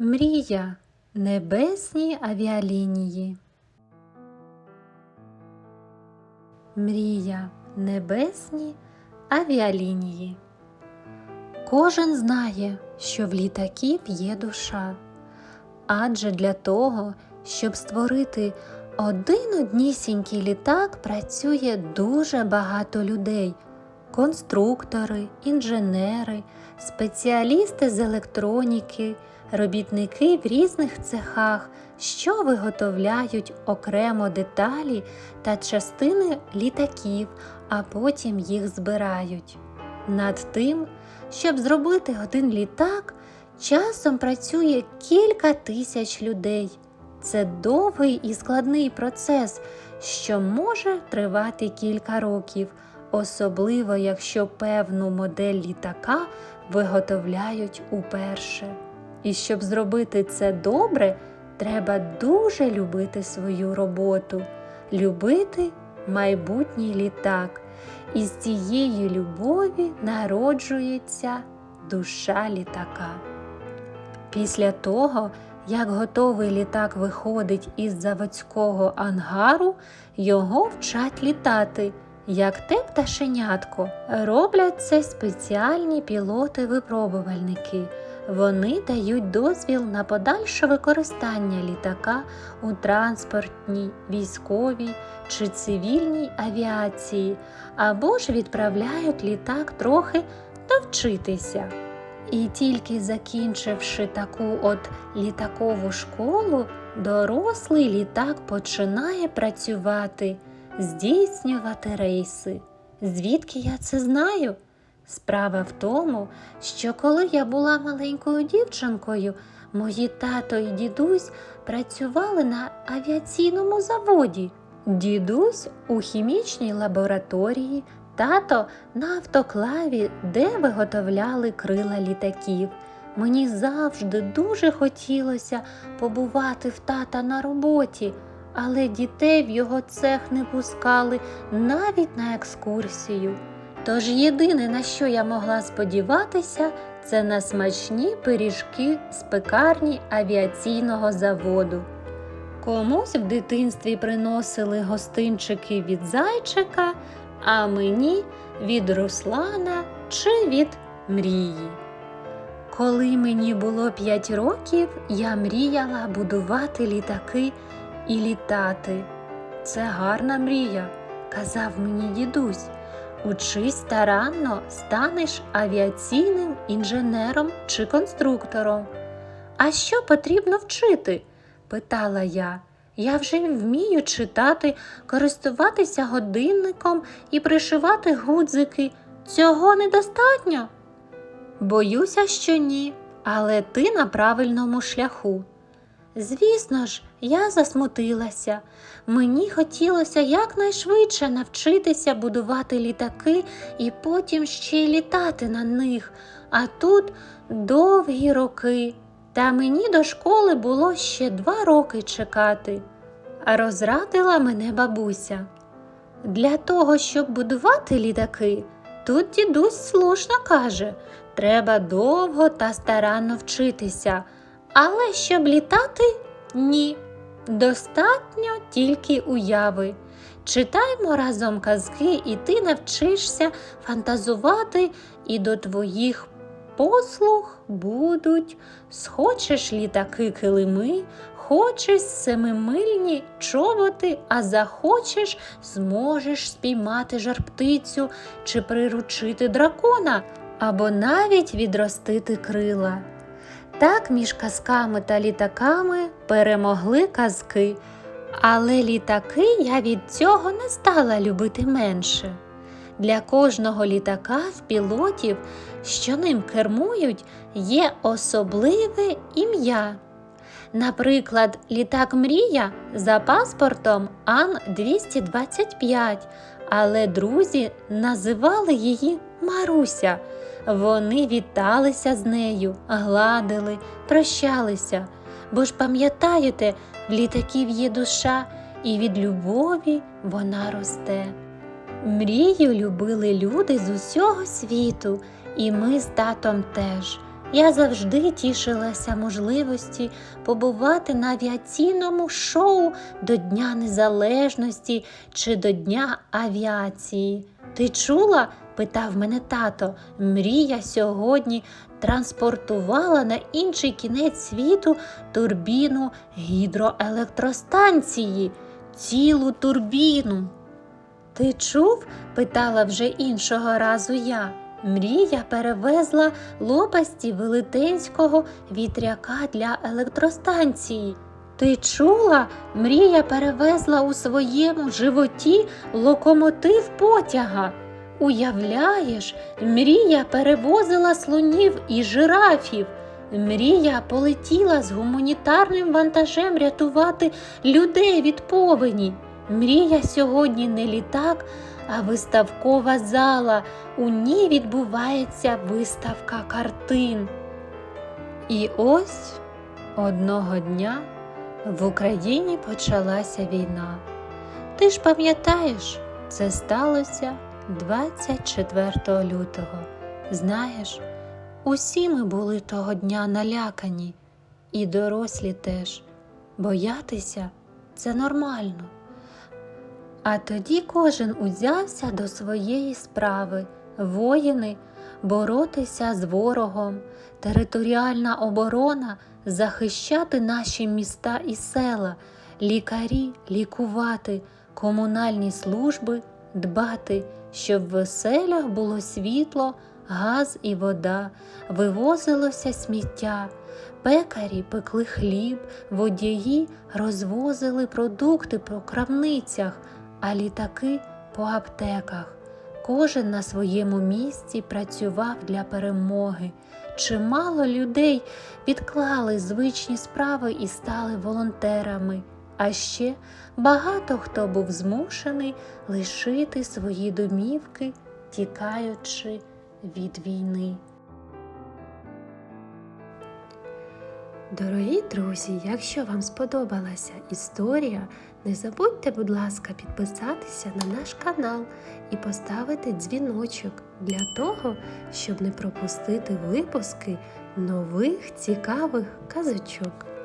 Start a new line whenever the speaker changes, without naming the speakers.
Мрія небесні авіалінії. Мрія небесні авіалінії. Кожен знає, що в літаків є душа. Адже для того, щоб створити один однісінький літак, працює дуже багато людей: конструктори, інженери, спеціалісти з електроніки, робітники в різних цехах, що виготовляють окремо деталі та частини літаків, а потім їх збирають. Над тим, щоб зробити один літак, часом працює кілька тисяч людей. Це довгий і складний процес, що може тривати кілька років, особливо якщо певну модель літака виготовляють уперше. І щоб зробити це добре, треба дуже любити свою роботу, любити майбутній літак. І з цієї любові народжується душа літака. Після того, як готовий літак виходить із заводського ангару, його вчать літати. Як те пташенятко, роблять це спеціальні пілоти-випробувальники. Вони дають дозвіл на подальше використання літака у транспортній, військовій чи цивільній авіації, або ж відправляють літак трохи довчитися. І тільки закінчивши таку от літакову школу, дорослий літак починає працювати, здійснювати рейси. Звідки я це знаю? Справа в тому, що коли я була маленькою дівчинкою, мої тато і дідусь працювали на авіаційному заводі. Дідусь у хімічній лабораторії, тато на автоклаві, де виготовляли крила літаків. Мені завжди дуже хотілося побувати в тата на роботі, але дітей в його цех не пускали навіть на екскурсію. Тож єдине, на що я могла сподіватися, це на смачні пиріжки з пекарні авіаційного заводу. Комусь в дитинстві приносили гостинчики від зайчика, а мені від Руслана чи від мрії. Коли мені було 5 років, я мріяла будувати літаки і літати. Це гарна мрія, казав мені дідусь. Учись старанно, станеш авіаційним інженером чи конструктором. А що потрібно вчити? питала я. Я вже вмію читати, користуватися годинником і пришивати гудзики. Цього недостатньо? Боюся, що ні, але ти на правильному шляху. Звісно ж, я засмутилася. Мені хотілося якнайшвидше навчитися будувати літаки і потім ще й літати на них. А тут довгі роки. Та мені до школи було ще два роки чекати. Розрадила мене бабуся. Для того, щоб будувати літаки, тут дідусь слушно каже, треба довго та старанно вчитися. Але щоб літати ні. Достатньо тільки уяви. Читаймо разом казки, і ти навчишся фантазувати, і до твоїх послуг будуть схочеш літаки килими, хочеш семимильні чоботи, а захочеш, зможеш спіймати жарптицю чи приручити дракона, або навіть відростити крила. Так між казками та літаками перемогли казки, але літаки я від цього не стала любити менше. Для кожного літака в пілотів, що ним кермують, є особливе ім'я. Наприклад, літак Мрія за паспортом Ан-225, але друзі називали її Маруся. Вони віталися з нею, гладили, прощалися. Бо ж пам'ятаєте, в літаків є душа, і від любові вона росте. Мрію любили люди з усього світу, і ми з татом теж. я завжди тішилася можливості побувати на авіаційному шоу до Дня Незалежності чи до Дня авіації. Ти чула? Питав мене тато. Мрія сьогодні транспортувала на інший кінець світу турбіну гідроелектростанції, цілу турбіну. Ти чув? питала вже іншого разу я. Мрія перевезла лопасті велетенського вітряка для електростанції. Ти чула? Мрія перевезла у своєму животі локомотив потяга. Уявляєш, мрія перевозила слонів і жирафів. Мрія полетіла з гуманітарним вантажем рятувати людей від повені. Мрія сьогодні не літак, а виставкова зала. У ній відбувається виставка картин. І ось одного дня в Україні почалася війна. Ти ж пам'ятаєш, це сталося 24 лютого. Знаєш, усі ми були того дня налякані, і дорослі теж. Боятися це нормально. А тоді кожен узявся до своєї справи, воїни боротися з ворогом, територіальна оборона захищати наші міста і села, лікарі лікувати, комунальні служби дбати, щоб в оселях було світло, газ і вода, вивозилося сміття. Пекарі пекли хліб, водії розвозили продукти по крамницях, а літаки по аптеках. Кожен на своєму місці працював для перемоги. Чимало людей відклали звичні справи і стали волонтерами. А ще багато хто був змушений лишити свої домівки, тікаючи від війни. Дорогі друзі, якщо вам сподобалася історія, не забудьте, будь ласка, підписатися на наш канал і поставити дзвіночок для того, щоб не пропустити випуски нових цікавих казочок.